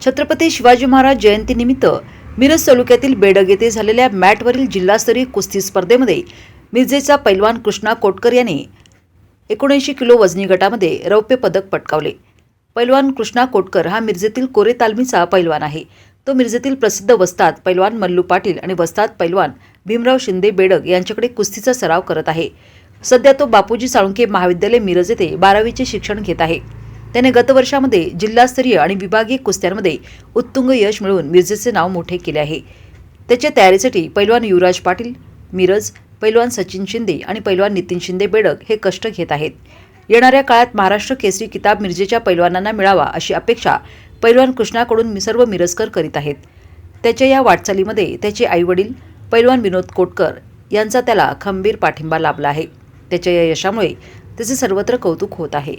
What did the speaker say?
छत्रपती शिवाजी महाराज जयंतीनिमित्त मिरज तालुक्यातील बेडग येथे झालेल्या मॅटवरील जिल्हास्तरीय कुस्ती स्पर्धेमध्ये मिरजेचा पैलवान कृष्णा कोटकर याने एकोणऐंशी किलो वजनी गटामध्ये रौप्य पदक पटकावले. पैलवान कृष्णा कोटकर हा मिरजेतील कोरे तालमीचा पैलवान आहे. तो मिरजेतील प्रसिद्ध वस्ताद पैलवान मल्लू पाटील आणि वस्ताद पैलवान भीमराव शिंदे बेडग यांच्याकडे कुस्तीचा सराव करत आहे. सध्या तो बापूजी साळुंके महाविद्यालय मिरज येथे बारावीचे शिक्षण घेत आहे. त्याने गतवर्षामध्ये जिल्हास्तरीय आणि विभागीय कुस्त्यांमध्ये उत्तुंग यश मिळवून मिरजेचे नाव मोठे केले आहे. त्याच्या तयारीसाठी पैलवान युवराज पाटील मिरज पैलवान सचिन शिंदे आणि पैलवान नितीन शिंदे बेडक हे कष्ट घेत आहेत. येणाऱ्या काळात महाराष्ट्र केसरी किताब मिरजेच्या पैलवानांना मिळावा अशी अपेक्षा पैलवान कृष्णाकडून मी सर्व मिरजकर करीत आहेत. त्याच्या या वाटचालीमध्ये त्याचे आईवडील पैलवान विनोद कोटकर यांचा त्याला खंबीर पाठिंबा लाभला आहे. त्याच्या या यशामुळे त्याचे सर्वत्र कौतुक होत आहे.